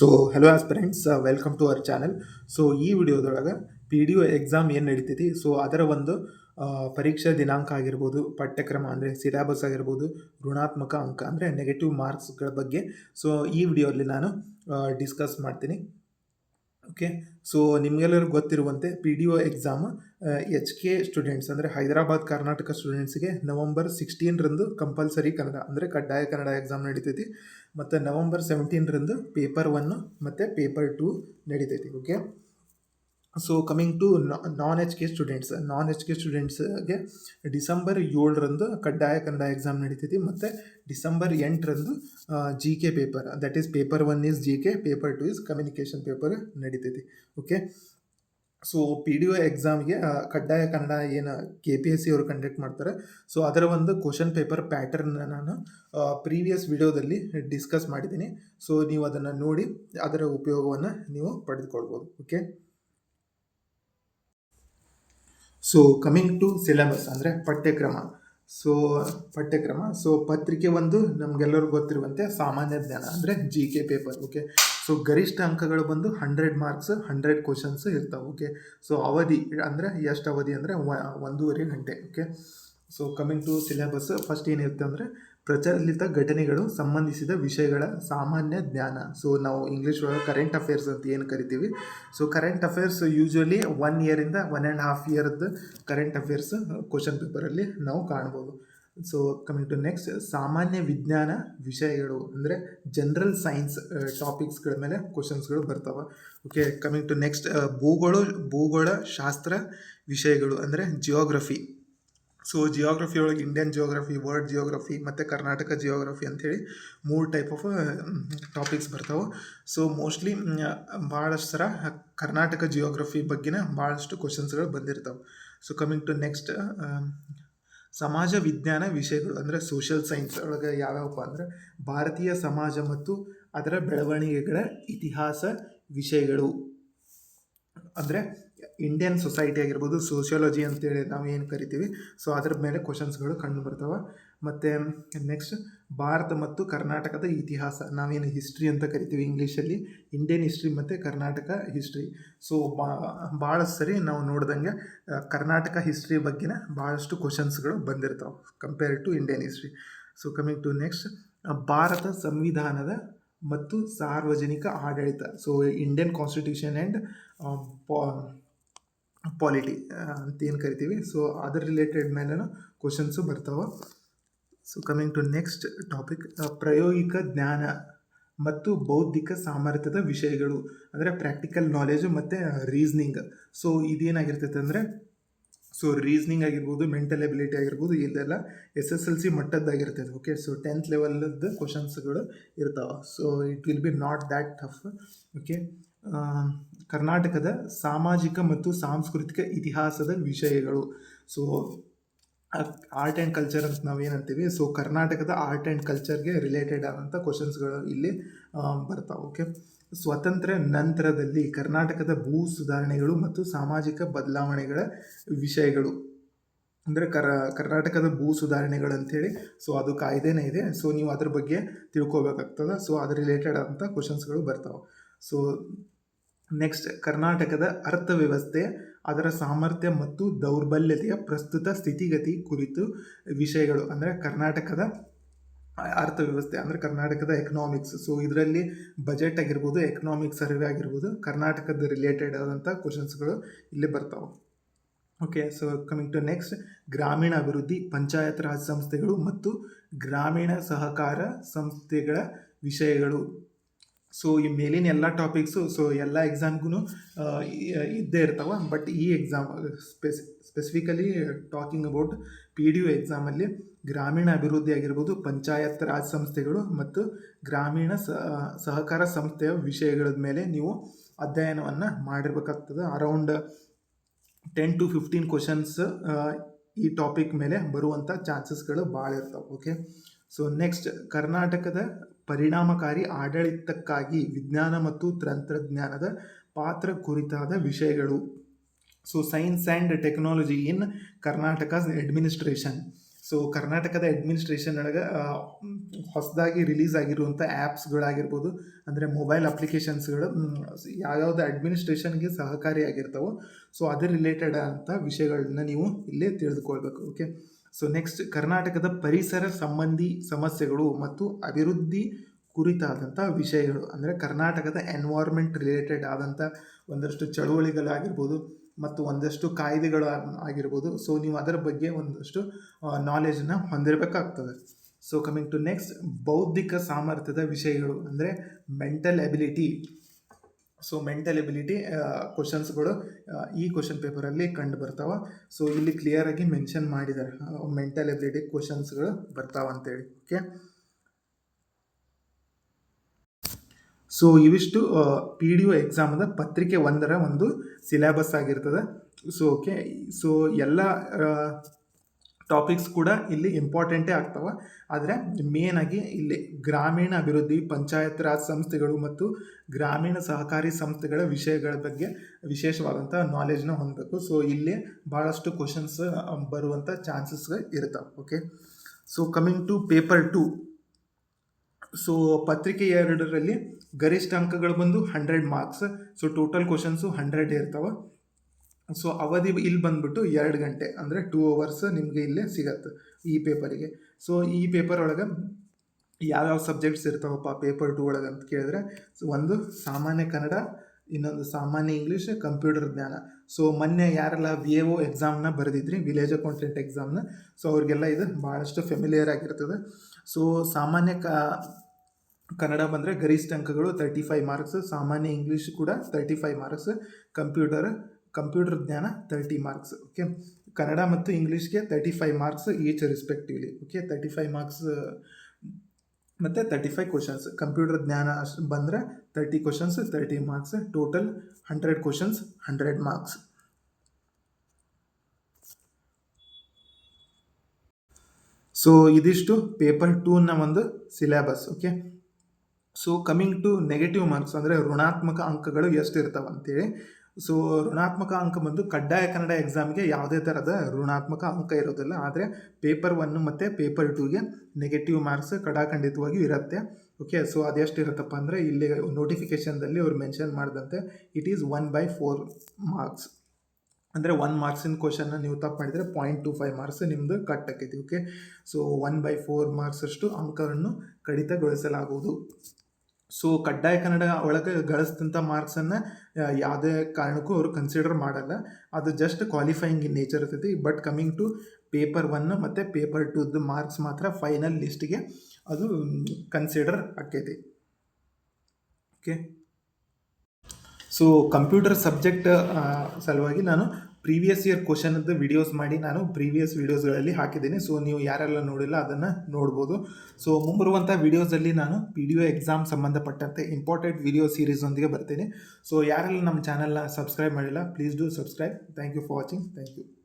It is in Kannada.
So hello aspirants welcome to our channel so ಈ ವಿಡಿಯೋದೊಳಗೆ ಪಿ ಡಿ ಒ ಎಕ್ಸಾಮ್ ಏನು ನಡೀತೈತಿ? ಸೊ ಅದರ ಒಂದು ಪರೀಕ್ಷಾ ದಿನಾಂಕ ಆಗಿರ್ಬೋದು, ಪಠ್ಯಕ್ರಮ ಅಂದರೆ ಸಿಲೆಬಸ್ ಆಗಿರ್ಬೋದು, ಋಣಾತ್ಮಕ ಅಂಕ ಅಂದರೆ ನೆಗೆಟಿವ್ ಮಾರ್ಕ್ಸ್ಗಳ ಬಗ್ಗೆ. ಸೊ ಈ ವಿಡಿಯೋಲ್ಲಿ ನಾನು ಡಿಸ್ಕಸ್ ಮಾಡ್ತೀನಿ. ಓಕೆ? ಸೊ ನಿಮಗೆಲ್ಲರಿಗೂ ಗೊತ್ತಿರುವಂತೆ P D O exam H K students ಅಂದರೆ ಹೈದರಾಬಾದ್ ಕರ್ನಾಟಕ ಸ್ಟೂಡೆಂಟ್ಸ್ಗೆ ನವಂಬರ್ ಸಿಕ್ಸ್ಟೀನ್ರಂದು ಕಂಪಲ್ಸರಿ ಕನ್ನಡ ಅಂದರೆ ಕಡ್ಡಾಯ ಕನ್ನಡ ಎಕ್ಸಾಮ್ ನಡೀತೈತಿ. ಮತ್ತು ನವಂಬರ್ ಸೆವೆಂಟೀನ್ರಂದು ಪೇಪರ್ ಒನ್ನು ಮತ್ತು paper two ನಡೀತೈತಿ okay so coming to non H K students non H K ಸ್ಟೂಡೆಂಟ್ಸ್ಗೆ ಡಿಸೆಂಬರ್ ಏಳರಂದು ಕಡ್ಡಾಯ ಕನ್ನಡ ಎಕ್ಸಾಮ್ ನಡೀತೈತಿ. ಮತ್ತು ಡಿಸೆಂಬರ್ ಎಂಟರಂದು G K paper that is paper one is G K paper two is communication paper ನಡೀತೈತಿ. Okay so P D O ಎಕ್ಸಾಮ್ಗೆ ಕಡ್ಡಾಯ ಕನ್ನಡ ಏನು ಕೆ ಪಿ ಎಸ್ ಸಿ ಅವರು ಕಂಡಕ್ಟ್ ಮಾಡ್ತಾರೆ. ಸೊ ಅದರ ಒಂದು ಕ್ವಶನ್ ಪೇಪರ್ ಪ್ಯಾಟರ್ನ ನಾನು ಪ್ರೀವಿಯಸ್ ವಿಡಿಯೋದಲ್ಲಿ ಡಿಸ್ಕಸ್ ಮಾಡಿದ್ದೀನಿ. ಸೊ ನೀವು ಅದನ್ನು ನೋಡಿ, ಅದರ ಉಪಯೋಗವನ್ನು ನೀವು ಪಡೆದುಕೊಳ್ಬೋದು. Okay so coming to syllabus ಅಂದರೆ ಪಠ್ಯಕ್ರಮ. ಸೊ ಪಠ್ಯಕ್ರಮ. ಸೊ ಪತ್ರಿಕೆ ಒಂದು ನಮಗೆಲ್ಲರಿಗೂ ಗೊತ್ತಿರುವಂತೆ ಸಾಮಾನ್ಯ ಜ್ಞಾನ ಅಂದರೆ G K paper okay so ಗರಿಷ್ಠ ಅಂಕಗಳು ಬಂದು ಹಂಡ್ರೆಡ್ ಮಾರ್ಕ್ಸ್ ಹಂಡ್ರೆಡ್ ಕ್ವಶನ್ಸ್ ಇರ್ತಾವೆ ಓಕೆ ಸೊ ಅವಧಿ ಅಂದರೆ ಎಷ್ಟು ಅವಧಿ ಅಂದರೆ ಒಂದೂವರೆ ಗಂಟೆ okay so coming to syllabus first ಏನಿರುತ್ತೆ ಅಂದರೆ ಪ್ರಚಲಿತ ಘಟನೆಗಳು ಸಂಬಂಧಿಸಿದ ವಿಷಯಗಳ ಸಾಮಾನ್ಯ ಜ್ಞಾನ. ಸೊ ನಾವು ಇಂಗ್ಲೀಷ್ ಒಳಗೆ ಕರೆಂಟ್ ಅಫೇರ್ಸ್ ಅಂತ ಏನು ಕರಿತೀವಿ? So current affairs usually one ಇಯರಿಂದ one and half ಇಯರ್ದು ಕರೆಂಟ್ ಅಫೇರ್ಸ್ ಕ್ವಶನ್ ಪೇಪರಲ್ಲಿ ನಾವು ಕಾಣ್ಬೋದು. ಸೊ ಕಮಿಂಗ್ ಟು ನೆಕ್ಸ್ಟ್ ಸಾಮಾನ್ಯ ವಿಜ್ಞಾನ ವಿಷಯಗಳು ಅಂದರೆ ಜನರಲ್ ಸೈನ್ಸ್ ಟಾಪಿಕ್ಸ್ಗಳ ಮೇಲೆ ಕ್ವಶನ್ಸ್ಗಳು ಬರ್ತಾವೆ. ಓಕೆ ಕಮಿಂಗ್ ಟು ನೆಕ್ಸ್ಟ್ ಭೂಗೋಳ ಭೂಗೋಳ ಶಾಸ್ತ್ರ ವಿಷಯಗಳು ಅಂದರೆ ಜಿಯೋಗ್ರಫಿ ಸೊ ಜಿಯೋಗ್ರಫಿ ಒಳಗೆ ಇಂಡಿಯನ್ ಜಿಯೋಗ್ರಫಿ ವರ್ಲ್ಡ್ ಜಿಯೋಗ್ರಫಿ ಮತ್ತು ಕರ್ನಾಟಕ ಜಿಯೋಗ್ರಫಿ ಅಂಥೇಳಿ ಮೂರು ಟೈಪ್ ಆಫ್ ಟಾಪಿಕ್ಸ್ ಬರ್ತಾವೆ. ಸೊ ಮೋಸ್ಟ್ಲಿ ಭಾಳಷ್ಟು ಸರ ಕರ್ನಾಟಕ ಜಿಯೋಗ್ರಫಿ ಬಗ್ಗೆನ ಭಾಳಷ್ಟು ಕ್ವಶನ್ಸ್ಗಳು ಬಂದಿರ್ತಾವೆ. ಸೊ ಕಮಿಂಗ್ ಟು ನೆಕ್ಸ್ಟ್ ಸಮಾಜ ವಿಜ್ಞಾನ ವಿಷಯಗಳು ಅಂದರೆ ಸೋಷಿಯಲ್ ಸೈನ್ಸ್ ಒಳಗೆ ಯಾವ್ಯಾವಪ್ಪ ಅಂದರೆ ಭಾರತೀಯ ಸಮಾಜ ಮತ್ತು ಅದರ ಬೆಳವಣಿಗೆಗಳ ಇತಿಹಾಸ ವಿಷಯಗಳು. ಅಂದರೆ ಇಂಡಿಯನ್ ಸೊಸೈಟಿ ಆಗಿರ್ಬೋದು ಸೋಷಿಯಾಲಜಿ ಅಂತೇಳಿ ನಾವು ಏನು ಕರಿತೀವಿ. ಸೊ ಅದ್ರ ಮೇಲೆ ಕ್ವಶನ್ಸ್ಗಳು ಕಂಡು ಬರ್ತವೆ. ಮತ್ತು ನೆಕ್ಸ್ಟ್ ಭಾರತ ಮತ್ತು ಕರ್ನಾಟಕದ ಇತಿಹಾಸ. ನಾವೇನು ಹಿಸ್ಟ್ರಿ ಅಂತ ಕರಿತೀವಿ ಇಂಗ್ಲೀಷಲ್ಲಿ ಇಂಡಿಯನ್ ಹಿಸ್ಟ್ರಿ ಮತ್ತು ಕರ್ನಾಟಕ ಹಿಸ್ಟ್ರಿ ಸೊ ಭಾಳ ಸರಿ ನಾವು ನೋಡ್ದಂಗೆ ಕರ್ನಾಟಕ ಹಿಸ್ಟ್ರಿ ಬಗ್ಗೆನ ಭಾಳಷ್ಟು ಕ್ವಶನ್ಸ್ಗಳು ಬಂದಿರ್ತಾವೆ compare to Indian history so coming to next Bharat ಸಂವಿಧಾನದ ಮತ್ತು ಸಾರ್ವಜನಿಕ ಆಡಳಿತ. So Indian constitution and polity ಅಂತ ಏನು ಕರಿತೀವಿ. ಸೊ ಅದ್ರ ರಿಲೇಟೆಡ್ ಮೇಲೇನು ಕ್ವಶನ್ಸು ಬರ್ತಾವೆ. So coming to next topic ಪ್ರಾಯೋಗಿಕ ಜ್ಞಾನ ಮತ್ತು ಬೌದ್ಧಿಕ ಸಾಮರ್ಥ್ಯದ ವಿಷಯಗಳು, ಅಂದರೆ ಪ್ರಾಕ್ಟಿಕಲ್ ನಾಲೆಜು ಮತ್ತು ರೀಸ್ನಿಂಗ್ ಸೊ ಇದೇನಾಗಿರ್ತೈತೆ ಅಂದರೆ ಸೊ ರೀಸ್ನಿಂಗ್ ಆಗಿರ್ಬೋದು ಮೆಂಟಲ್ ಎಬಿಲಿಟಿ ಆಗಿರ್ಬೋದು, ಇದೆಲ್ಲ ಎಸ್ ಎಸ್ ಎಲ್ ಸಿ ಮಟ್ಟದ್ದಾಗಿರ್ತೈತೆ. ಓಕೆ ಸೊ ಟೆಂತ್ ಲೆವೆಲ್ದು ಕ್ವಶನ್ಸ್ಗಳು ಇರ್ತಾವೆ. So it will be not that tough okay ಕರ್ನಾಟಕದ ಸಾಮಾಜಿಕ ಮತ್ತು ಸಾಂಸ್ಕೃತಿಕ ಇತಿಹಾಸದ ವಿಷಯಗಳು. ಸೊ ಆರ್ಟ್ ಆ್ಯಂಡ್ ಕಲ್ಚರ್ ಅಂತ ನಾವು ಏನಂತೀವಿ ಸೊ ಕರ್ನಾಟಕದ ಆರ್ಟ್ ಆ್ಯಂಡ್ ಕಲ್ಚರ್ಗೆ ರಿಲೇಟೆಡ್ ಆದಂಥ ಕ್ವಶನ್ಸ್ಗಳು ಇಲ್ಲಿ ಬರ್ತಾವೆ ಓಕೆ ಸ್ವಾತಂತ್ರ್ಯ ನಂತರದಲ್ಲಿ ಕರ್ನಾಟಕದ ಭೂ ಸುಧಾರಣೆಗಳು ಮತ್ತು ಸಾಮಾಜಿಕ ಬದಲಾವಣೆಗಳ ವಿಷಯಗಳು. ಅಂದರೆ ಕರ, ಕರ್ನಾಟಕದ ಭೂ ಸುಧಾರಣೆಗಳು ಅಂಥೇಳಿ ಸೊ ಅದು ಕಾಯ್ದೆನೇ ಇದೆ. ಸೊ ನೀವು ಅದ್ರ ಬಗ್ಗೆ ತಿಳ್ಕೊಬೇಕಾಗ್ತದೆ. ಸೊ ಅದ್ರ ರಿಲೇಟೆಡ್ ಆದಂಥ ಕ್ವಶನ್ಸ್ಗಳು ಬರ್ತಾವೆ. ಸೊ ನೆಕ್ಸ್ಟ್ ಕರ್ನಾಟಕದ ಅರ್ಥವ್ಯವಸ್ಥೆ, ಅದರ ಸಾಮರ್ಥ್ಯ ಮತ್ತು ದೌರ್ಬಲ್ಯತೆಯ ಪ್ರಸ್ತುತ ಸ್ಥಿತಿಗತಿ ಕುರಿತು ವಿಷಯಗಳು ಅಂದರೆ ಕರ್ನಾಟಕದ ಅರ್ಥವ್ಯವಸ್ಥೆ ಅಂದರೆ ಕರ್ನಾಟಕದ ಎಕನಾಮಿಕ್ಸ್ ಸೊ ಇದರಲ್ಲಿ ಬಜೆಟ್ ಆಗಿರ್ಬೋದು ಎಕನಾಮಿಕ್ ಸರ್ವೆ ಆಗಿರ್ಬೋದು, ಕರ್ನಾಟಕದ ರಿಲೇಟೆಡ್ ಆದಂಥ ಕ್ವಶನ್ಸ್ಗಳು ಇಲ್ಲಿ ಬರ್ತಾವೆ. Okay so coming to next ಗ್ರಾಮೀಣ ಅಭಿವೃದ್ಧಿ ಪಂಚಾಯತ್ ರಾಜ್ ಸಂಸ್ಥೆಗಳು ಮತ್ತು ಗ್ರಾಮೀಣ ಸಹಕಾರ ಸಂಸ್ಥೆಗಳ ವಿಷಯಗಳು. ಸೊ ಈ ಮೇಲಿನ ಎಲ್ಲ ಟಾಪಿಕ್ಸು ಸೊ ಎಲ್ಲ ಎಕ್ಸಾಮ್ಗೂ ಇದ್ದೇ ಇರ್ತಾವೆ. ಬಟ್ ಈ exam speci specifically talking about P D U ಎಕ್ಸಾಮಲ್ಲಿ ಗ್ರಾಮೀಣ ಅಭಿವೃದ್ಧಿ ಆಗಿರ್ಬೋದು, ಪಂಚಾಯತ್ ರಾಜ್ ಸಂಸ್ಥೆಗಳು ಮತ್ತು ಗ್ರಾಮೀಣ ಸಹಕಾರ ಸಂಸ್ಥೆಯ ವಿಷಯಗಳ ಮೇಲೆ ನೀವು ಅಧ್ಯಯನವನ್ನು ಮಾಡಿರ್ಬೇಕಾಗ್ತದೆ. Around ten to fifteen questions ಈ ಟಾಪಿಕ್ ಮೇಲೆ ಬರುವಂಥ ಚಾನ್ಸಸ್ಗಳು ಭಾಳ ಇರ್ತಾವೆ ಓಕೆ ಸೊ ನೆಕ್ಸ್ಟ್ ಕರ್ನಾಟಕದ ಪರಿಣಾಮಕಾರಿ ಆಡಳಿತಕ್ಕಾಗಿ ವಿಜ್ಞಾನ ಮತ್ತು ತಂತ್ರಜ್ಞಾನದ ಪಾತ್ರ ಕುರಿತಾದ ವಿಷಯಗಳು. So science and technology in Karnataka administration so ಕರ್ನಾಟಕದ ಅಡ್ಮಿನಿಸ್ಟ್ರೇಷನ್ ಒಳಗೆ ಹೊಸದಾಗಿ ರಿಲೀಸ್ ಆಗಿರುವಂಥ ಆ್ಯಪ್ಸ್ಗಳಾಗಿರ್ಬೋದು ಅಂದರೆ ಮೊಬೈಲ್ ಅಪ್ಲಿಕೇಶನ್ಸ್ಗಳು ಯಾವ್ಯಾವ್ದು ಅಡ್ಮಿನಿಸ್ಟ್ರೇಷನ್ಗೆ ಸಹಕಾರಿಯಾಗಿರ್ತವೋ ಸೊ ಅದ್ರ ರಿಲೇಟೆಡ್ ಅಂತ ವಿಷಯಗಳನ್ನ ನೀವು ಇಲ್ಲೇ ತಿಳಿದುಕೊಳ್ಬೇಕು ಓಕೆ ಸೊ ನೆಕ್ಸ್ಟ್ ಕರ್ನಾಟಕದ ಪರಿಸರ ಸಂಬಂಧಿ ಸಮಸ್ಯೆಗಳು ಮತ್ತು ಅಭಿವೃದ್ಧಿ ಕುರಿತಾದಂಥ ವಿಷಯಗಳು. ಅಂದರೆ ಕರ್ನಾಟಕದ ಎನ್ವೈರ್ಮೆಂಟ್ ರಿಲೇಟೆಡ್ ಆದಂಥ ಒಂದಷ್ಟು ಚಳುವಳಿಗಳಾಗಿರ್ಬೋದು ಮತ್ತು ಒಂದಷ್ಟು ಕಾಯ್ದೆಗಳು ಆಗಿರ್ಬೋದು. ಸೊ ನೀವು ಅದರ ಬಗ್ಗೆ ಒಂದಷ್ಟು ನಾಲೆಜನ್ನ ಹೊಂದಿರಬೇಕಾಗ್ತದೆ. ಸೊ ಕಮಿಂಗ್ ಟು ನೆಕ್ಸ್ಟ್ ಬೌದ್ಧಿಕ ಸಾಮರ್ಥ್ಯದ ವಿಷಯಗಳು. ಅಂದರೆ mental ability so mental ability ಕ್ವಶನ್ಸ್ಗಳು ಈ ಕ್ವಶನ್ ಪೇಪರಲ್ಲಿ ಕಂಡು ಬರ್ತಾವೆ. ಸೊ ಇಲ್ಲಿ ಕ್ಲಿಯರಾಗಿ ಮೆನ್ಷನ್ ಮಾಡಿದ್ದಾರೆ ಮೆಂಟಲ್ ಎಬಿಲಿಟಿ ಕ್ವಶನ್ಸ್ಗಳು ಬರ್ತಾವ ಅಂತೇಳಿ. ಓಕೆ ಸೊ ಇವಿಷ್ಟು ಪಿ ಡಿ ಒ ಎಕ್ಸಾಮದ ಪತ್ರಿಕೆ ಒಂದರ ಒಂದು ಸಿಲೆಬಸ್ ಆಗಿರ್ತದೆ. ಸೊ ಓಕೆ ಸೊ ಎಲ್ಲ ಟಾಪಿಕ್ಸ್ ಕೂಡ ಇಲ್ಲಿ ಇಂಪಾರ್ಟೆಂಟೇ ಆಗ್ತವೆ. ಆದರೆ ಮೇನ್ ಆಗಿ ಇಲ್ಲಿ ಗ್ರಾಮೀಣ ಅಭಿವೃದ್ಧಿ, ಪಂಚಾಯತ್ ರಾಜ್ ಸಂಸ್ಥೆಗಳು ಮತ್ತು ಗ್ರಾಮೀಣ ಸಹಕಾರಿ ಸಂಸ್ಥೆಗಳ ವಿಷಯಗಳ ಬಗ್ಗೆ ವಿಶೇಷವಾದಂಥ ನಾಲೆಜ್ನ ಹೊಂದಬೇಕು. ಸೊ ಇಲ್ಲಿ ಭಾಳಷ್ಟು ಕ್ವಶನ್ಸ್ ಬರುವಂಥ ಚಾನ್ಸಸ್ ಇರ್ತವೆ okay so coming to paper two so ಪತ್ರಿಕೆ ಎರಡರಲ್ಲಿ ಗರಿಷ್ಠ ಅಂಕಗಳು ಬಂದು hundred marks so total questions hundred ಇರ್ತಾವೆ. ಸೊ ಅವಧಿ ಇಲ್ಲಿ ಬಂದ್ಬಿಟ್ಟು ಎರಡು ಗಂಟೆ, ಅಂದರೆ ಟೂ ಅವರ್ಸ್ ನಿಮಗೆ ಇಲ್ಲೇ ಸಿಗತ್ತೆ ಈ ಪೇಪರಿಗೆ ಸೊ ಈ ಪೇಪರ್ ಒಳಗೆ ಯಾವ್ಯಾವ ಸಬ್ಜೆಕ್ಟ್ಸ್ ಇರ್ತಾವಪ್ಪ ಪೇಪರ್ ಟೂ ಒಳಗೆ ಅಂತ ಕೇಳಿದ್ರೆ, ಒಂದು ಸಾಮಾನ್ಯ ಕನ್ನಡ, ಇನ್ನೊಂದು ಸಾಮಾನ್ಯ ಇಂಗ್ಲೀಷ್ ಕಂಪ್ಯೂಟರ್ ಜ್ಞಾನ. ಸೊ ಮೊನ್ನೆ ಯಾರೆಲ್ಲ ವಿ ಎ ಒ ಎಕ್ಸಾಮ್ನ ಬರೆದಿದ್ರಿ ವಿಲೇಜ್ ಅಕೌಂಟೆಂಟ್ ಎಕ್ಸಾಮ್ನ ಸೊ ಅವ್ರಿಗೆಲ್ಲ ಇದು ಭಾಳಷ್ಟು ಫೆಮಿಲಿಯರ್ ಆಗಿರ್ತದೆ. ಸೊ ಸಾಮಾನ್ಯ ಕ, ಕನ್ನಡ ಬಂದರೆ ಗರಿಷ್ಠ ಅಂಕಗಳು ತರ್ಟಿ ಫೈವ್ ಮಾರ್ಕ್ಸ್ ಸಾಮಾನ್ಯ ಇಂಗ್ಲೀಷ್ ಕೂಡ thirty five marks computer computer ಜ್ಞಾನ ತರ್ಟಿ ಮಾರ್ಕ್ಸ್ ಓಕೆ ಕನ್ನಡ ಮತ್ತು ಇಂಗ್ಲೀಷ್ಗೆ thirty five marks each respectively okay thirty five marks ಮತ್ತು ತರ್ಟಿ ಫೈವ್ ಕ್ವಶನ್ಸ್ ಕಂಪ್ಯೂಟರ್ ಜ್ಞಾನ ಅಷ್ಟು ಬಂದರೆ thirty questions thirty marks total hundred questions hundred marks so ಇದಿಷ್ಟು ಪೇಪರ್ ಟೂನ ಒಂದು syllabus okay so coming to negative marks ಅಂದರೆ ಋಣಾತ್ಮಕ ಅಂಕಗಳು ಎಷ್ಟು ಇರ್ತಾವೆ ಅಂತೇಳಿ ಸೊ ಋಣಾತ್ಮಕ ಅಂಕ ಬಂದು ಕಡ್ಡಾಯ ಕನ್ನಡ ಎಕ್ಸಾಮ್ಗೆ ಯಾವುದೇ ಥರದ ಋಣಾತ್ಮಕ ಅಂಕ ಇರೋದಿಲ್ಲ. ಆದರೆ ಪೇಪರ್ ಒನ್ ಮತ್ತು ಪೇಪರ್ ಟೂಗೆ ನೆಗೆಟಿವ್ ಮಾರ್ಕ್ಸ್ ಕಡಾಖಂಡಿತವಾಗಿಯೂ ಇರುತ್ತೆ. ಓಕೆ ಸೊ ಅದೆಷ್ಟು ಇರುತ್ತಪ್ಪ ಅಂದರೆ ಇಲ್ಲಿ ನೋಟಿಫಿಕೇಷನ್ದಲ್ಲಿ ಅವ್ರು ಮೆನ್ಷನ್ ಮಾಡಿದಂತೆ it is one by four marks ಅಂದರೆ ಒನ್ ಮಾರ್ಕ್ಸಿನ ಕ್ವಶನ್ನ ನೀವು ತಪ್ಪು ಮಾಡಿದರೆ ಪಾಯಿಂಟ್ ಟು ಫೈವ್ ಮಾರ್ಕ್ಸ್ ನಿಮ್ಮದು ಕಟ್ ಆಕೈತಿ. Okay so one by four marks ಅಷ್ಟು ಅಂಕವನ್ನು ಕಡಿತಗೊಳಿಸಲಾಗುವುದು. ಸೊ ಕಡ್ಡಾಯ ಕನ್ನಡ ಒಳಗೆ ಗಳಿಸಿದಂಥ ಮಾರ್ಕ್ಸನ್ನು ಯಾವುದೇ ಕಾರಣಕ್ಕೂ ಅವರು ಕನ್ಸಿಡರ್ ಮಾಡಲ್ಲ. ಅದು ಜಸ್ಟ್ ಕ್ವಾಲಿಫೈಯಿಂಗ್ ಇನ್ ನೇಚರ್ ಇರ್ತೈತಿ. But coming to paper one ಮತ್ತು ಪೇಪರ್ ಟುದ್ದು ಮಾರ್ಕ್ಸ್ ಮಾತ್ರ ಫೈನಲ್ ಲಿಸ್ಟಿಗೆ ಅದು ಕನ್ಸಿಡರ್ ಆಕೈತಿ. ಓಕೆ ಸೊ ಕಂಪ್ಯೂಟರ್ ಸಬ್ಜೆಕ್ಟ್ ಸಲುವಾಗಿ ನಾನು ಪ್ರೀವಿಯಸ್ ಇಯರ್ ಕ್ವಶನದ್ದು ವಿಡಿಯೋಸ್ ಮಾಡಿ ನಾನು ಪ್ರೀವಿಯಸ್ ವಿಡಿಯೋಸ್ಗಳಲ್ಲಿ ಹಾಕಿದ್ದೀನಿ. ಸೊ ನೀವು ಯಾರೆಲ್ಲ ನೋಡಿಲ್ಲ ಅದನ್ನು ನೋಡ್ಬೋದು. ಸೊ ಮುಂಬರುವಂಥ ವಿಡಿಯೋಸಲ್ಲಿ ನಾನು ಪಿ ಡಿ ಒ ಎಕ್ಸಾಮ್ ಸಂಬಂಧಪಟ್ಟಂತೆ ಇಂಪಾರ್ಟೆಂಟ್ ವಿಡಿಯೋ ಸೀರೀಸೊಂದಿಗೆ ಬರ್ತೀನಿ. ಸೊ ಯಾರೆಲ್ಲ ನಮ್ಮ ಚಾನಲ್ನ ಸಬ್ಸ್ಕ್ರೈಬ್ ಮಾಡಿಲ್ಲ please do subscribe thank you for watching thank you